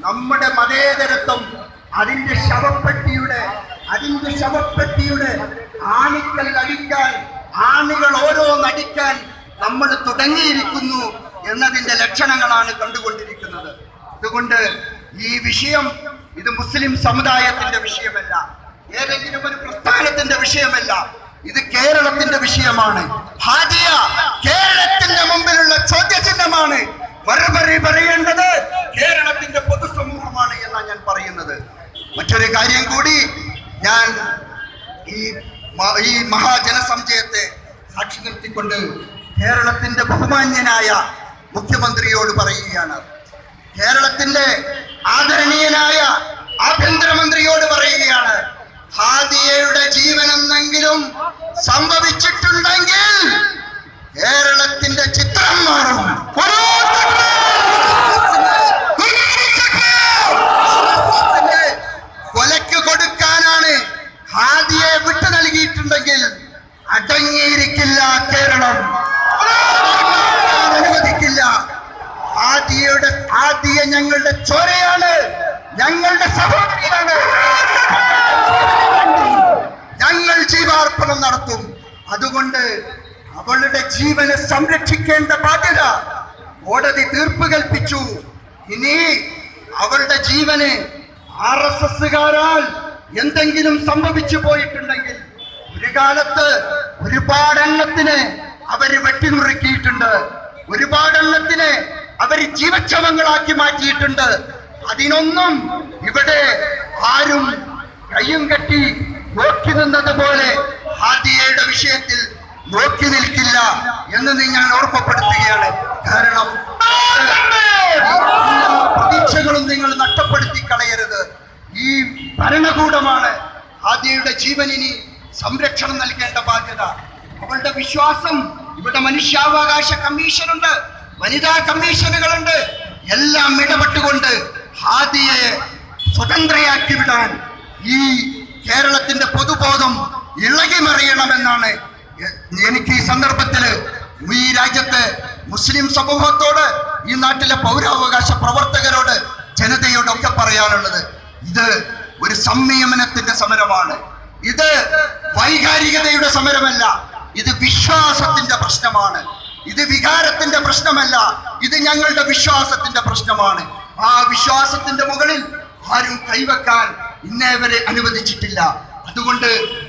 നമ്മുടെ മതേതരത്വം അതിന്റെ ശവപ്പെട്ടിയുടെ അതിന്റെ ശവപ്പെട്ടിയുടെ ആണിക്കൽ അടിക്കാൻ ആണികൾ ഓരോന്നടിക്കാൻ നമ്മൾ തുടങ്ങിയിരിക്കുന്നു എന്നതിന്റെ ലക്ഷണങ്ങളാണ് കണ്ടുകൊണ്ടിരിക്കുന്നത്. അതുകൊണ്ട് ഈ വിഷയം ഇത് മുസ്ലിം സമുദായത്തിന്റെ വിഷയമല്ല. ഏതെങ്കിലും ഒരു പ്രസ്ഥാനത്തിന്റെ വിഷയമല്ല. ഇത് കേരളത്തിന്റെ വിഷയമാണ്. ഹാദിയ കേരളത്തിന്റെ മുമ്പിലുള്ള ചോദ്യചിഹ്നമാണ്. പറയേണ്ടത് എന്നാണ് ഞാൻ പറയുന്നത്. മറ്റൊരു കാര്യം കൂടി ഞാൻ ഈ ഈ മഹാജനസംശയത്തെ സാക്ഷി നിർത്തിക്കൊണ്ട് കേരളത്തിന്റെ ബഹുമാന്യനായ മുഖ്യമന്ത്രിയോട് പറയുകയാണ്. കേരളത്തിന്റെ ആദരണീയനായ ആഭ്യന്തരമന്ത്രിയോട് പറയുകയാണ് ഹാദിയയുടെ ജീവനെന്നെങ്കിലും സംഭവിച്ചിട്ടുണ്ടെങ്കിൽ അടങ്ങിയിരിക്കില്ല കേരളം. അനുവദിക്കില്ല. ആദിയുടെ ആദിയ ഞങ്ങളുടെ ചോരയാണ്. ഞങ്ങളുടെ സഹോദരിയാണ്. ഞങ്ങൾ ജീവാർപ്പണം നടത്തും. അതുകൊണ്ട് അവളുടെ ജീവനെ സംരക്ഷിക്കേണ്ട ബാധ്യത കോടതി തീർപ്പ് കൽപ്പിച്ചു. ഇനി അവളുടെ ജീവന് ആർ എസ് എസ്സുകാരാൽ എന്തെങ്കിലും സംഭവിച്ചു പോയിട്ടുണ്ടെങ്കിൽ ഒരു കാലത്ത് ഒരുപാട് എണ്ണത്തിന് അവർ വെട്ടിനുറുക്കിയിട്ടുണ്ട്. ഒരുപാടെണ്ണത്തിന് അവർ ജീവക്ഷമങ്ങളാക്കി മാറ്റിയിട്ടുണ്ട്. അതിനൊന്നും ഇവിടെ ആരും കയ്യും കെട്ടി നോക്കി നിന്നത് പോലെ ഹാദിയയുടെ വിഷയത്തിൽ നോക്കി നിൽക്കില്ല എന്ന് ഞാൻ ഓർമ്മപ്പെടുത്തുകയാണ്. കാരണം പ്രതീക്ഷകളും നിങ്ങൾ നഷ്ടപ്പെടുത്തി കളയരുത്. ഈ ഭരണകൂടമാണ് ഹാദിയയുടെ ജീവനിനി സംരക്ഷണം നൽകേണ്ട ബാധ്യത. അവളുടെ വിശ്വാസം ഇവിടെ മനുഷ്യാവകാശ കമ്മീഷനുണ്ട് വനിതാ കമ്മീഷനുകളുണ്ട്. എല്ലാം ഇടപെട്ടുകൊണ്ട് ഹാദിയെ സ്വതന്ത്രയാക്കി വിടാൻ ഈ കേരളത്തിന്റെ പൊതുബോധം ഇളകിമറിയണമെന്നാണ് എനിക്ക് ഈ സന്ദർഭത്തിൽ ഈ രാജ്യത്തെ മുസ്ലിം സമൂഹത്തോട് ഈ നാട്ടിലെ പൗരാവകാശ പ്രവർത്തകരോട് ജനതയോടൊക്കെ പറയാനുള്ളത്. ഇത് ഒരു സംയമനത്തിന്റെ സമരമാണ്. വൈകാരികതയുടെ സമരമല്ല. ഇത് വിശ്വാസത്തിന്റെ പ്രശ്നമാണ്. ഇത് വികാരത്തിന്റെ പ്രശ്നമല്ല. ഇത് ഞങ്ങളുടെ വിശ്വാസത്തിന്റെ പ്രശ്നമാണ്. ആ വിശ്വാസത്തിന്റെ മുകളിൽ ആരും കൈവെക്കാൻ ഇന്നേവരെ അനുവദിച്ചിട്ടില്ല. അതുകൊണ്ട്